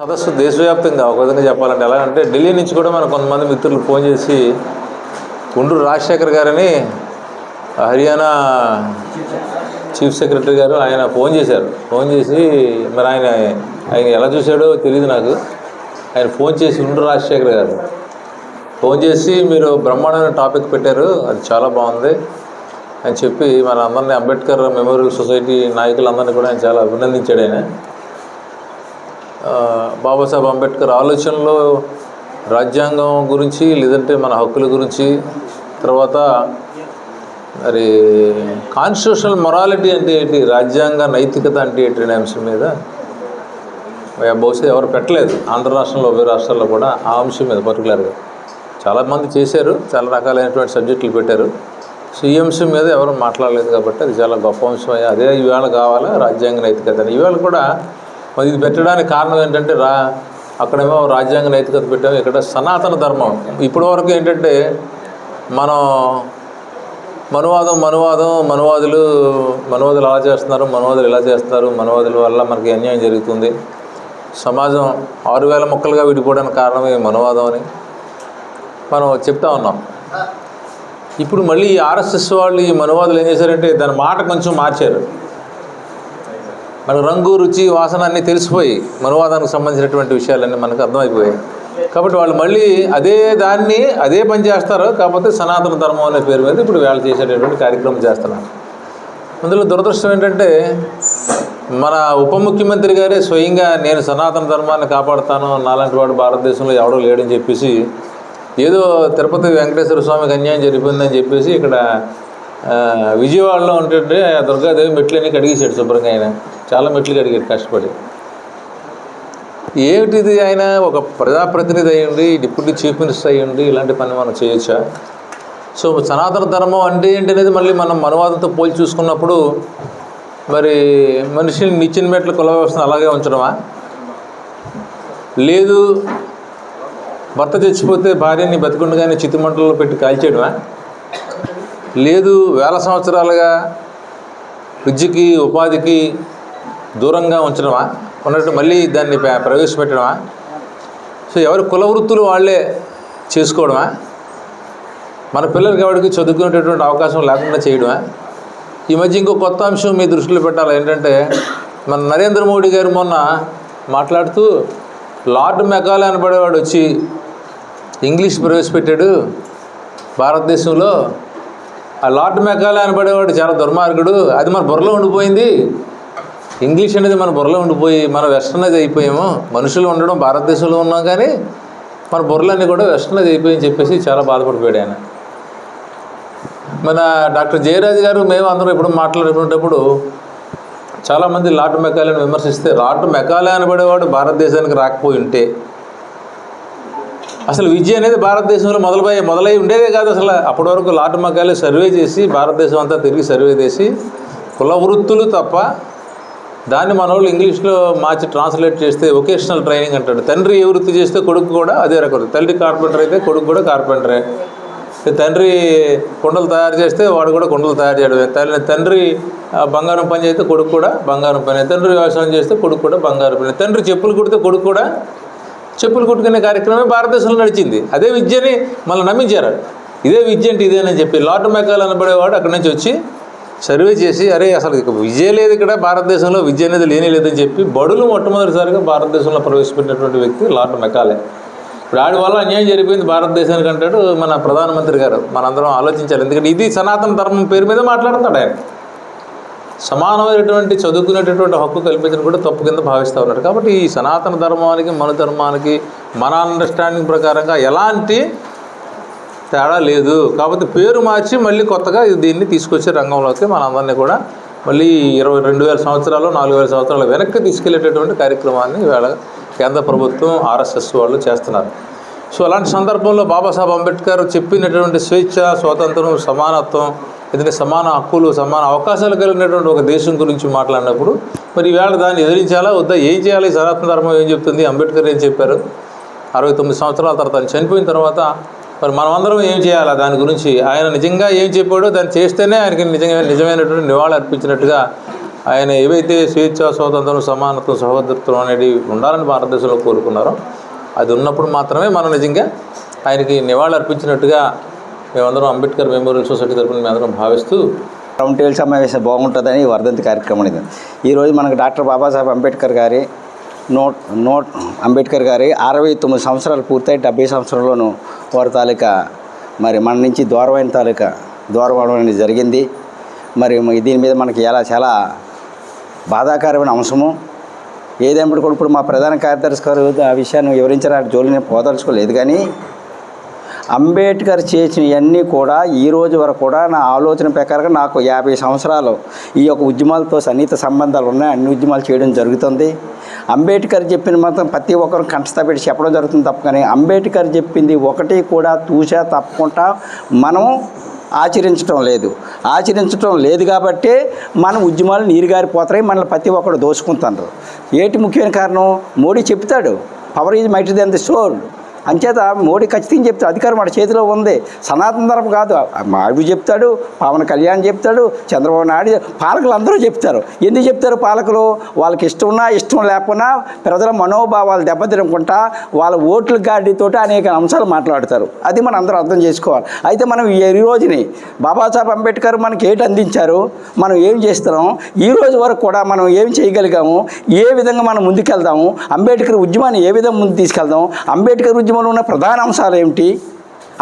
సదస్సు దేశవ్యాప్తంగా ఒక విధంగా చెప్పాలంటే ఎలా అంటే ఢిల్లీ నుంచి కూడా మన కొంతమంది మిత్రులు ఫోన్ చేసి గుంటూరు రాజశేఖర్ గారని హర్యానా చీఫ్ సెక్రటరీ గారు ఆయన ఫోన్ చేశారు. ఫోన్ చేసి మరి ఆయన ఆయన ఎలా చూశాడో తెలియదు నాకు. ఆయన ఫోన్ చేసి గుంటూరు రాజశేఖర్ గారు. ఫోన్ చేసి మీరు బ్రహ్మాండమైన టాపిక్ పెట్టారు అది చాలా బాగుంది అని చెప్పి మన అందరినీ అంబేద్కర్ మెమోరియల్ సొసైటీ నాయకులందరినీ కూడా ఆయన చాలా అభినందించాడు ఆయన. బాబాసాహెబ్ అంబేద్కర్ ఆలోచనలో రాజ్యాంగం గురించి లేదంటే మన హక్కుల గురించి తర్వాత మరి కాన్స్టిట్యూషనల్ మొరాలిటీ అంటే ఏంటి రాజ్యాంగ నైతికత అంటే ఏంటి అనే అంశం మీద బహుశా ఎవరు పెట్టలేదు. ఆంధ్ర రాష్ట్రంలో ఉభయ రాష్ట్రాల్లో కూడా ఆ అంశం మీద పర్టికులర్గా చాలామంది చేశారు చాలా రకాలైనటువంటి సబ్జెక్టులు పెట్టారు. సో ఈ అంశం మీద ఎవరు మాట్లాడలేదు కాబట్టి అది చాలా గొప్ప అంశం. అయ్యా అదే ఈవేళ కావాలా రాజ్యాంగ నైతికత అని. ఈవేళ కూడా మరి ఇది పెట్టడానికి కారణం ఏంటంటే రా అక్కడేమో రాజ్యాంగ నైతికత పెట్టాము ఇక్కడ సనాతన ధర్మం. ఇప్పటి వరకు ఏంటంటే మనం మనువాదం మనువాదం మనువాదులు మనువాదులు అలా చేస్తున్నారు మనువాదులు ఇలా చేస్తున్నారు మనువాదుల వల్ల మనకి అన్యాయం జరుగుతుంది. సమాజం ఆరు వేల మొక్కలుగా విడిపోవడానికి కారణమే మనువాదం అని మనం చెప్తా ఉన్నాం. ఇప్పుడు మళ్ళీ ఈ ఆర్ఎస్ఎస్ వాళ్ళు ఈ మనువాదులు ఏం చేశారంటే దాని మాట కొంచెం మార్చారు. మనకు రంగు రుచి వాసన అన్నీ తెలిసిపోయి మనువాదానికి సంబంధించినటువంటి విషయాలన్నీ మనకు అర్థమైపోయాయి. కాబట్టి వాళ్ళు మళ్ళీ అదే దాన్ని అదే పని చేస్తారు. కాకపోతే సనాతన ధర్మం అనే పేరు మీద ఇప్పుడు వాళ్ళు చేసేటటువంటి కార్యక్రమం చేస్తున్నారు. అందులో దురదృష్టం ఏంటంటే మన ఉప ముఖ్యమంత్రి గారే స్వయంగా నేను సనాతన ధర్మాన్ని కాపాడుతాను నాలాంటి వాడు భారతదేశంలో ఎవడో లేడని చెప్పేసి ఏదో తిరుపతి వెంకటేశ్వర స్వామికి అన్యాయం జరిపోయిందని చెప్పేసి ఇక్కడ విజయవాడలో ఉంటుంటే ఆ దుర్గాదేవి మెట్లని కడిగేశాడు శుభ్రంగా ఆయన. చాలా మెట్లు కడిగాడు కష్టపడి. ఏమిటిది ఆయన? ఒక ప్రజాప్రతినిధి అయ్యండి డిప్యూటీ చీఫ్ మినిస్టర్ అయ్యండి ఇలాంటి పని మనం చేయొచ్చా? సో సనాతన ధర్మం అంటే ఏంటి అనేది మళ్ళీ మనం మనవాదంతో పోల్చి చూసుకున్నప్పుడు మరి మనిషిని నిచ్చిన మెట్ల కుల వ్యవస్థను అలాగే ఉంచడమా? లేదు భర్త చచ్చిపోతే భార్యని బతికుండగానే చితిమంటల్లో పెట్టి కాల్చేయడమా? లేదు వేల సంవత్సరాలుగా విద్యకి ఉపాధికి దూరంగా ఉంచడమా? ఉన్నట్టు మళ్ళీ దాన్ని ప్రవేశపెట్టడమా? సో ఎవరి కుల వృత్తులు వాళ్ళే చేసుకోవడమా? మన పిల్లలకి ఎవరికి చదువుకునేటటువంటి అవకాశం లేకుండా చేయడమా? ఈ మధ్య ఇంకో కొత్త అంశం మీ దృష్టిలో పెట్టాలి. ఏంటంటే మన నరేంద్ర మోడీ గారు మొన్న మాట్లాడుతూ లార్డ్ మెకాలే అనబడేవాడు వచ్చి ఇంగ్లీష్ ప్రవేశపెట్టాడు. భారతదేశంలో ఆ లార్డ్ మెకాలే అనబడేవాడు చాలా దుర్మార్గుడు. అది మన బుర్రలో ఉండిపోయింది. ఇంగ్లీష్ అనేది మన బుర్రలో ఉండిపోయి మన వెస్టర్నైజ్ అయిపోయాము. మనుషులు ఉండడం భారతదేశంలో ఉన్నాం కానీ మన బుర్రలన్నీ కూడా వెస్టర్నైజ్ అయిపోయి చెప్పేసి చాలా బాధపడిపోయాడు ఆయన. మన డాక్టర్ జయరాజ్ గారు మేము అందరం ఇప్పుడు మాట్లాడుకునేటప్పుడు చాలామంది లార్డ్ మెకాలేని విమర్శిస్తే లార్డ్ మెకాలే అనబడేవాడు భారతదేశానికి రాకపోయి ఉంటే అసలు విద్య అనేది భారతదేశంలో మొదలుపై మొదలై ఉండేదే కాదు అసలు. అప్పటి వరకు లార్డ్ సర్వే చేసి భారతదేశం అంతా తిరిగి సర్వే చేసి కుల వృత్తులు తప్ప దాన్ని మన వాళ్ళు ఇంగ్లీష్లో మార్చి ట్రాన్స్లేట్ చేస్తే వొకేషనల్ ట్రైనింగ్ అంటాడు. తండ్రి ఏ వృత్తి చేస్తే కొడుకు కూడా అదే రకం. తల్లి కార్పెంటర్ అయితే కొడుకు కూడా కార్పెంటరే. తండ్రి కుండలు తయారు చేస్తే వాడు కూడా కుండలు తయారు చేయడమే. తల్లి తండ్రి బంగారం పని చేస్తే కొడుకు కూడా బంగారం పని. తండ్రి వ్యవసాయం చేస్తే కొడుకు కూడా బంగారం పని. తండ్రి చెప్పులు కుడితే కొడుకు కూడా చెప్పులు కుట్టుకునే కార్యక్రమమే భారతదేశంలో నడిచింది. అదే విద్యని మళ్ళీ నమ్మించారు. ఇదే విద్య అంటే ఇదేనని చెప్పి లాట్ మెకాల్ అనబడేవాడు అక్కడి నుంచి వచ్చి సర్వే చేసి అరే అసలు ఇక విద్య లేదు ఇక్కడ భారతదేశంలో విద్య అనేది లేని లేదని చెప్పి బడులు మొట్టమొదటిసారిగా భారతదేశంలో ప్రవేశపెట్టినటువంటి వ్యక్తి లాట్ మెకాలే. ఇప్పుడు ఆడి వల్ల అన్యాయం జరిగిపోయింది భారతదేశానికి అంటాడు మన ప్రధానమంత్రి గారు. మనందరం ఆలోచించాలి. ఎందుకంటే ఇది సనాతన ధర్మం పేరు మీద మాట్లాడుతాడు ఆయన. సమానమైనటువంటి చదువుకునేటటువంటి హక్కు కల్పించడం కూడా తప్పు కింద భావిస్తూ ఉన్నారు. కాబట్టి ఈ సనాతన ధర్మానికి మన ధర్మానికి మన అండర్స్టాండింగ్ ప్రకారంగా ఎలాంటి తేడా లేదు. కాబట్టి పేరు మార్చి మళ్ళీ కొత్తగా దీన్ని తీసుకొచ్చే రంగంలోకి మనందరినీ కూడా మళ్ళీ ఇరవై రెండు వేల సంవత్సరాలు నాలుగు వేల సంవత్సరాలు వెనక్కి తీసుకెళ్ళేటటువంటి కార్యక్రమాన్ని ఇవాళ కేంద్ర ప్రభుత్వం ఆర్ఎస్ఎస్ వాళ్ళు చేస్తున్నారు. సో అలాంటి సందర్భంలో బాబాసాహెబ్ అంబేద్కర్ చెప్పినటువంటి స్వేచ్ఛ స్వాతంత్రం సమానత్వం ఎందుకంటే సమాన హక్కులు సమాన అవకాశాలు కలిగినటువంటి ఒక దేశం గురించి మాట్లాడినప్పుడు మరి ఈవేళ దాన్ని ఎదిరించాలా వద్దా ఏం చేయాలి? సనాతన ధర్మం ఏం చెప్తుంది? అంబేద్కర్ ఏం చెప్పారు? అరవై తొమ్మిది సంవత్సరాల తర్వాత ఆయన చనిపోయిన తర్వాత మరి మనమందరం ఏం చేయాలా దాని గురించి? ఆయన నిజంగా ఏం చెప్పాడో దాన్ని చేస్తేనే ఆయనకి నిజంగా నిజమైనటువంటి నివాళి అర్పించినట్టుగా ఆయన ఏవైతే స్వేచ్ఛ స్వాతంత్రం సమానత్వం సహోదరత్వం అనేది ఉండాలని భారతదేశంలో కోరుకున్నారో అది ఉన్నప్పుడు మాత్రమే మనం నిజంగా ఆయనకి నివాళి అర్పించినట్టుగా మేమందరం అంబేద్కర్ మెమోరియల్ సొసైటీ తరఫున మేమందరం భావిస్తూ రౌండ్ టేబుల్ సమావేశం బాగుంటుందని వర్ధంతి కార్యక్రమం ఇది ఈరోజు మనకు డాక్టర్ బాబాసాహెబ్ అంబేద్కర్ గారి నోట్ నోట్ అంబేద్కర్ గారి అరవై తొమ్మిది సంవత్సరాలు పూర్తయి డెబ్బై సంవత్సరంలోనూ వారి తాలూకా మరి మన నుంచి దూరమైన తాలూకా దూరం అనేది జరిగింది. మరి దీని మీద మనకి ఎలా చాలా బాధాకరమైన అంశము. ఏదేమిటి కూడా ఇప్పుడు మా ప్రధాన కార్యదర్శి గారు ఆ విషయాన్ని వివరించడానికి జోలిని పోదలుచుకోలేదు. కానీ అంబేద్కర్ చేసినవన్నీ కూడా ఈ రోజు వరకు కూడా నా ఆలోచన ప్రకారంగా నాకు యాభై సంవత్సరాలు ఈ యొక్క ఉద్యమాలతో సన్నిహిత సంబంధాలు ఉన్నాయి. అన్ని ఉద్యమాలు చేయడం జరుగుతుంది. అంబేద్కర్ చెప్పిన మాత్రం ప్రతి ఒక్కరు కంఠస్థపెట్టి చెప్పడం జరుగుతుంది తప్ప కానీ అంబేద్కర్ చెప్పింది ఒకటి కూడా తూచా తప్పకుండా మనం ఆచరించడం లేదు. ఆచరించడం లేదు కాబట్టి మన ఉద్యమాలు నీరుగారిపోతాయి మనల్ని ప్రతి ఒక్కరు దోసుకుంటారు ఏటి ముఖ్యమైన కారణం? మోడీ చెప్తాడు power is mightier than the soul అంచేత మోడీ ఖచ్చితంగా చెప్తాడు అధికారం వాడి చేతిలో ఉంది. సనాతన ధర్మం కాదు. మాడు చెప్తాడు పవన్ కళ్యాణ్ చెప్తాడు చంద్రబాబు నాయుడు పాలకులు అందరూ చెప్తారు. ఎందుకు చెప్తారు పాలకులు? వాళ్ళకి ఇష్టం ఉన్నా ఇష్టం లేకపోయినా ప్రజల మనోభావాలు దెబ్బతినకుండా వాళ్ళ ఓట్ల గాడితోటి అనేక అంశాలు మాట్లాడతారు. అది మనం అందరూ అర్థం చేసుకోవాలి. అయితే మనం ఈ రోజుని బాబాసాహెబ్ అంబేద్కర్ మనకి ఏంటి అందించారు? మనం ఏం చేస్తున్నాం? ఈ రోజు వరకు కూడా మనం ఏం చేయగలిగాము? ఏ విధంగా మనం ముందుకెళ్దాము? అంబేద్కర్ ఉద్యమాన్ని ఏ విధంగా ముందు తీసుకెళ్దాం అంబేద్కర్ ఉద్యమం ఉద్యమంలో ఉన్న ప్రధాన అంశాలు ఏమిటి?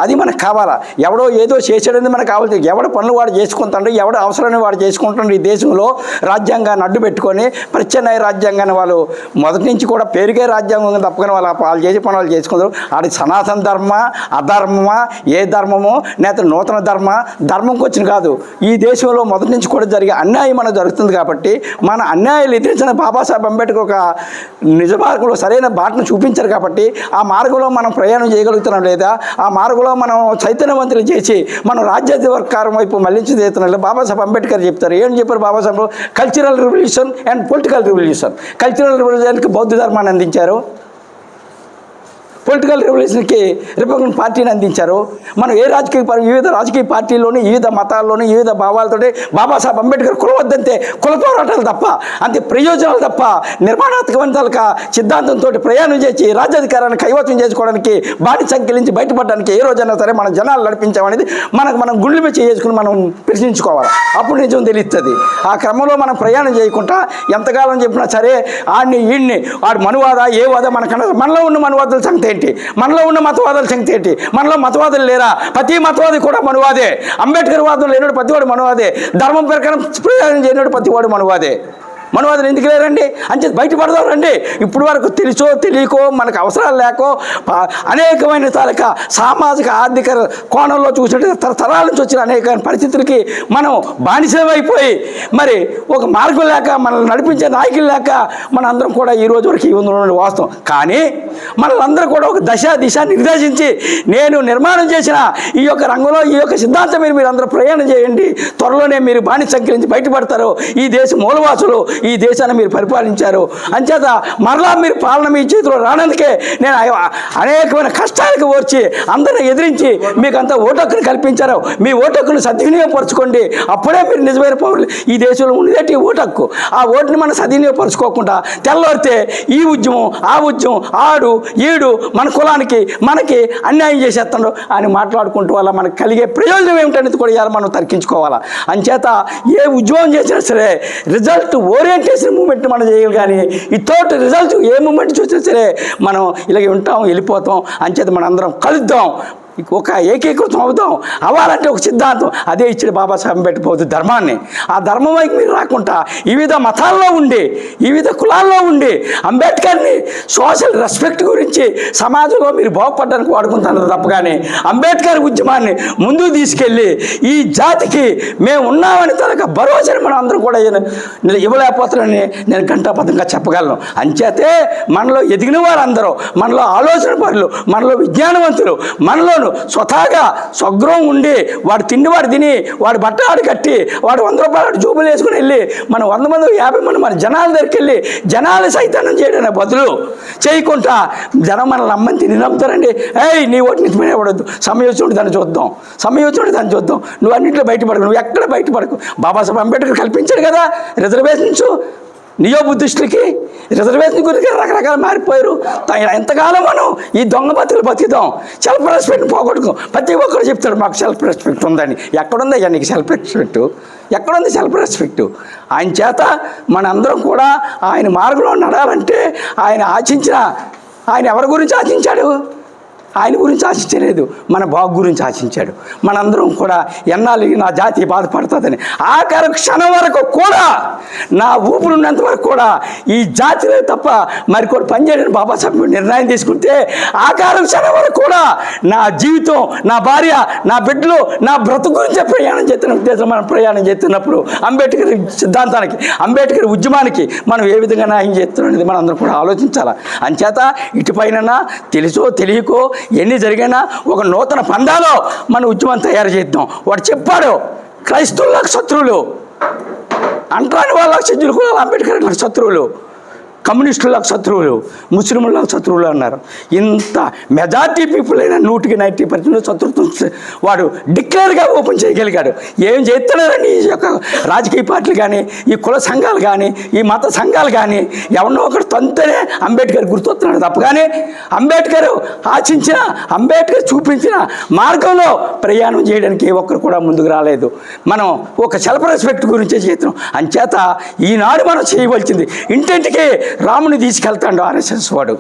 అది మనకు కావాలా? ఎవడో ఏదో చేసాడని మనకు కావాలి ఎవడ పనులు వాడు చేసుకుంటాడు ఎవడ అవసరాన్ని వాడు చేసుకుంటాడు ఈ దేశంలో రాజ్యాంగాన్ని అడ్డు పెట్టుకొని ప్రత్యామ్నాయ రాజ్యాంగాన్ని వాళ్ళు మొదటి నుంచి కూడా పేరుగే రాజ్యాంగం తప్పుకొని వాళ్ళు వాళ్ళు చేసే పనులు వాళ్ళు చేసుకుంటారు. ఆడి సనాతన ధర్మ అధర్మమా ఏ ధర్మమో లేకపోతే నూతన ధర్మ ధర్మంకి వచ్చిన కాదు. ఈ దేశంలో మొదటి నుంచి కూడా జరిగే అన్యాయం మనకు జరుగుతుంది కాబట్టి మన అన్యాయాలు ఎదిరించిన బాబాసాహెబ్ అంబేద్కర్ ఒక నిజ మార్గంలో సరైన బాటను చూపించారు కాబట్టి ఆ మార్గంలో మనం ప్రయాణం చేయగలుగుతున్నాం లేదా? ఆ మార్గంలో మనం చైతన్యవంతులు చేసి మనం రాజ్యాధికారం వైపు మళ్ళించి చేస్తున్నాం బాబాసాహెబ్ అంబేద్కర్ చెప్తారు. ఏం చెప్పారు Babasaheb? Cultural revolution and political revolution cultural రివల్యూషన్కి బౌద్ధ ధర్మాన్ని అందించారు. పొలిటికల్ రెవల్యూషన్కి రిపబ్లికన్ పార్టీని అందించారు. మనం ఏ రాజకీయ వివిధ రాజకీయ పార్టీల్లోని వివిధ మతాల్లోని వివిధ భావాలతోటి బాబాసాహెబ్ అంబేద్కర్ కులవద్దంతే కుల పోరాటాలు తప్ప అంతే ప్రయోజనాలు తప్ప నిర్మాణాత్మకమైన సిద్ధాంతంతో ప్రయాణం చేసి రాజ్యాధికారాన్ని కైవసం చేసుకోవడానికి బాడీ సంఖ్యలించి బయటపడడానికి ఏ రోజైనా సరే మన జనాలు నడిపించామనేది మనకు మనం గుండెల మీద చేసుకుని మనం ప్రశ్నించుకోవాలి. అప్పుడు నిజం తెలుస్తుంది ఆ క్రమంలో మనం ప్రయాణం చేయకుండా ఎంతకాలం చెప్పినా సరే ఆడిని ఈడిని వాడు మనువాద ఏ వాద మనకన్నా మనలో ఉన్న మనువాదుల సంగతి ఏంటి? మనలో ఉన్న మతవాదాల సంగతి ఏంటి? మనలో మతవాదులు లేరా? ప్రతి మతవాది కూడా మనువాదే. అంబేద్కర్ వాదం లేనాడు ప్రతివాడు మనువాదే. ధర్మం ప్రకారం ప్రయోజనం చేయనాడు ప్రతివాడు మనువాదే. మనవాదులు ఎందుకు లేరండి? అంటే బయటపడదాం రండి. ఇప్పుడు వరకు తెలుసో తెలియకో మనకు అవసరాలు లేకో అనేకమైన తాలూకా సామాజిక ఆర్థిక కోణంలో చూసినట్టు తరతరాల నుంచి వచ్చిన అనేక పరిస్థితులకి మనం బానిసమైపోయి మరి ఒక మార్గం లేక మనల్ని నడిపించే నాయకులు లేక మన అందరం కూడా ఈ రోజు వరకు ఈ వాస్తవం. కానీ మనలందరూ కూడా ఒక దశ దిశ నిర్దేశించి నేను నిర్మాణం చేసిన ఈ యొక్క రంగంలో ఈ యొక్క సిద్ధాంతం మీరు మీరు అందరూ ప్రయాణం చేయండి. త్వరలోనే మీరు బాణి సంఖ్య నుంచి బయటపడతారు. ఈ దేశ మూలవాసులు ఈ దేశాన్ని మీరు పరిపాలించారు. అంచేత మరలా మీరు పాలన మీ చేతిలో రానందుకే నేను అనేకమైన కష్టాలకు ఓర్చి అందరిని ఎదిరించి మీకు అంత ఓటక్కుని కల్పించారు. మీ ఓటక్కును సద్వినియోగపరచుకోండి. అప్పుడే మీరు నిజమైన పౌరులు. ఈ దేశంలో ఉండేటి ఓటక్కు. ఆ ఓటుని మనం సద్వినియోగపరచుకోకుండా తెల్లవారితే ఈ ఉద్యమం ఆ ఉద్యమం ఆడు ఈడు మన కులానికి మనకి అన్యాయం చేసేస్తాడు అని మాట్లాడుకుంటూ వల్ల మనకు కలిగే ప్రయోజనం ఏమిటనేది కూడా ఇవాళ మనం తర్కించుకోవాలా. అంచేత ఏ ఉద్యమం చేసినా సరే రిజల్ట్ ఓరే చేసిన మూమెంట్ మనం చేయాలి కానీ ఇతోటి రిజల్ట్ ఏ మూమెంట్ చూసినా సరే మనం ఇలాగే ఉంటాం వెళ్ళిపోతాం అంచేత మనం అందరం కలుద్దాం. ఒక ఏకీకృతం అవుతాం అవ్వాలంటే ఒక సిద్ధాంతం. అదే ఇచ్చిన బాబాసాహెబ్ పెట్టిపోతుంది ధర్మాన్ని. ఆ ధర్మం వైపు మీరు రాకుండా వివిధ మతాల్లో ఉండి వివిధ కులాల్లో ఉండి అంబేద్కర్ని సోషల్ రెస్పెక్ట్ గురించి సమాజంలో మీరు బాగుపడడానికి వాడుకుంటున్నారు తప్ప కానీ అంబేద్కర్ ఉద్యమాన్ని ముందుకు తీసుకెళ్ళి ఈ జాతికి మేము ఉన్నామని తనక భరోసాని మనం అందరం కూడా ఇవ్వలేకపోతున్నానని నేను ఘంటాపథంగా చెప్పగలను. అంచేతే మనలో ఎదిగిన వారందరూ మనలో ఆలోచన పరులు మనలో విజ్ఞానవంతులు మనలో జీవితంలో స్వతహాగా స్వగృహం ఉండి వాడు తిండి వాడు తిని వాడు బట్ట ఆడు కట్టి వాడు వంద రూపాయలు జూబులు వేసుకుని వెళ్ళి మనం వంద మంది యాభై మంది మన జనాల దగ్గరికి వెళ్ళి జనాలు సైతానం చేయడం బదులు చేయకుండా జనం మనల్ని నమ్మని తిని నమ్ముతారండి. ఏయ్ నీ ఓటు నుంచి పడద్దు. సమయం వచ్చినప్పుడు దాన్ని చూద్దాం. సమయం వచ్చినప్పుడు దాన్ని చూద్దాం. నువ్వు అన్నింటిలో బయటపడకు. నువ్వు ఎక్కడ బయటపడకు? బాబాసాహెబ్ అంబేద్కర్ కల్పించాడు కదా. రిజర్వేషన్స్. నియో బుద్ధిస్టులకి రిజర్వేషన్ గురించి రకరకాల మారిపోయారు. ఎంతకాలం మనం ఈ దొంగ బతుకులు బతుకుదాం? సెల్ఫ్ రెస్పెక్ట్ పోగొట్టుకో. ప్రతి ఒక్కరు చెప్తాడు మాకు సెల్ఫ్ రెస్పెక్ట్ ఉందని ఎక్కడుంది అయ్యా నీకు సెల్ఫ్ రెస్పెక్ట్ ఎక్కడుంది సెల్ఫ్ రెస్పెక్ట్ ఆయన చేత మనందరం కూడా ఆయన మార్గంలో నడాలంటే ఆయన ఆశించిన ఆయన ఎవరి గురించి ఆశించాడు? ఆయన గురించి ఆశించలేదు. మన బాగు గురించి ఆశించాడు. మనందరం కూడా ఎన్నాళ్ళు నా జాతి బాధపడుతుందని. ఆఖరి క్షణం వరకు కూడా నా ఊపిరి ఉన్నంత వరకు కూడా ఈ జాతిలో తప్ప మరికొకటి కూడా పనిచేయడానికి బాబాసాహెబ్ నిర్ణయం తీసుకుంటే ఆఖరి క్షణం వరకు కూడా నా జీవితం నా భార్య నా బిడ్డలు నా బ్రతుకు గురించే ప్రయాణం చేస్తున్న ఉద్దేశం మనం ప్రయాణం చేస్తున్నప్పుడు అంబేద్కర్ సిద్ధాంతానికి అంబేద్కర్ ఉద్యమానికి మనం ఏ విధంగా న్యాయం చేస్తున్నాం అనేది మనం అందరం కూడా ఆలోచించాలి? అంచేత ఇటుపైన తెలుసో తెలియకో ఎన్ని జరిగినా ఒక నూతన పందాలో మన ఉద్యమం తయారు చేద్దాం. వాడు చెప్పాడు క్రైస్తవులకు శత్రువులు. అంటాని వాళ్ళకు చెందిన కులాలు అంబేద్కర్ శత్రువులు. కమ్యూనిస్టులకు శత్రువులు ముస్లింలకు శత్రువులు అన్నారు. ఇంత మెజార్టీ పీపుల్ అయినా నూటికి నైంటీ పర్సెంట్ శత్రుత్వం వాడు డిక్లేర్గా ఓపెన్ చేయగలిగాడు. ఏం చేస్తున్నారని ఈ యొక్క రాజకీయ పార్టీలు కానీ ఈ కుల సంఘాలు కానీ ఈ మత సంఘాలు కానీ? ఎవరినో ఒకటి తొంతనే అంబేద్కర్ గుర్తొస్తున్నాడు తప్ప కానీ అంబేద్కర్ ఆశించిన అంబేద్కర్ చూపించిన మార్గంలో ప్రయాణం చేయడానికి ఒక్కరు కూడా ముందుకు రాలేదు. మనం ఒక సెల్ఫ్ రెస్పెక్ట్ గురించే చేస్తున్నాం. అంచేత ఈనాడు మనం చేయవలసింది. ఇంటింటికి రాముని తీసుకెళ్తాడు ఆర్ఎస్ఎస్ వాడు.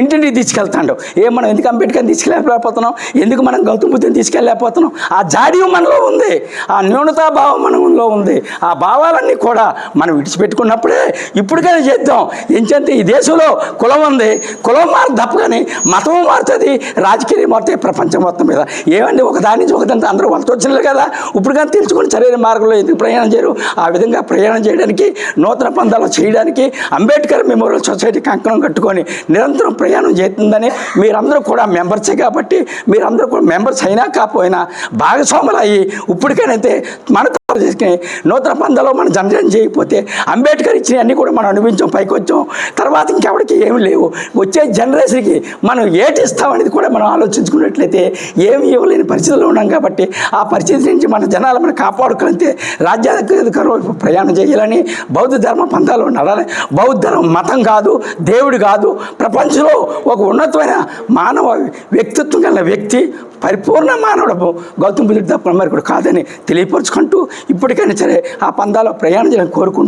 ఇంటింటికి తీసుకెళ్తాడు. ఏ మనం ఎందుకు అంబేద్కర్ తీసుకెళ్ళలేకపోతున్నాం? ఎందుకు మనం గౌతమ్ బుద్ధిని తీసుకెళ్ళలేకపోతున్నాం? ఆ జాడ్యం మనలో ఉంది. ఆ న్యూనతా భావం మనలో ఉంది. ఆ భావాలన్నీ కూడా మనం విడిచిపెట్టుకున్నప్పుడే ఇప్పటికైనా చేద్దాం. ఎంచంటే ఈ దేశంలో కులం ఉంది. కులం మారు తప్పగానే మతం మారుతుంది. రాజకీయం మారుతాయి ప్రపంచం మొత్తం మీద. ఏమండి ఒక దాని నుంచి ఒకదాని అందరూ వాళ్ళతో వచ్చినారు కదా? ఇప్పుడు కానీ తెలుసుకొని సరైన మార్గంలో ఎందుకు ప్రయాణం చేయరు? ఆ విధంగా ప్రయాణం చేయడానికి నూతన పందాలు చేయడానికి అంబేద్కర్ మెమోరియల్ సొసైటీ కంకణం కట్టుకొని నిరంతరం ప్రయాణం చేస్తుందని మీరందరూ కూడా మెంబర్సే కాబట్టి మీరందరూ కూడా మెంబర్స్ అయినా కాకపోయినా భాగస్వాములు అయ్యి అయితే మనతో చేసుకుని నూతన పందాలో మనం జనరేషన్ చేయకపోతే అంబేద్కర్ ఇచ్చినవన్నీ కూడా మనం అనుభవించాం పైకి వచ్చాం తర్వాత ఇంకెవరికి ఏమి లేవు. వచ్చే జనరేషన్కి మనం ఏటి ఇస్తామనేది కూడా మనం ఆలోచించుకున్నట్లయితే ఏమి ఇవ్వలేని పరిస్థితుల్లో ఉన్నాం కాబట్టి ఆ పరిస్థితి నుంచి మన జనాలు మనం కాపాడుకుంటే రాజ్యాధికార వైపు ప్రయాణం చేయాలని బౌద్ధ ధర్మ పందాలు నడాలి బౌద్ధ ధర్మం మతం కాదు దేవుడు కాదు. ప్రపంచంలో ఒక ఉన్నతమైన మానవ వ్యక్తిత్వం గల వ్యక్తి పరిపూర్ణ మానవుడు. గౌతమ బుద్ధుడు తప్ప మరి కూడా కాదని తెలియపరుచుకుంటూ ఇప్పటికైనా సరే ఆ పందాలో ప్రయాణం చేయాలని కోరుకుంటున్నాను.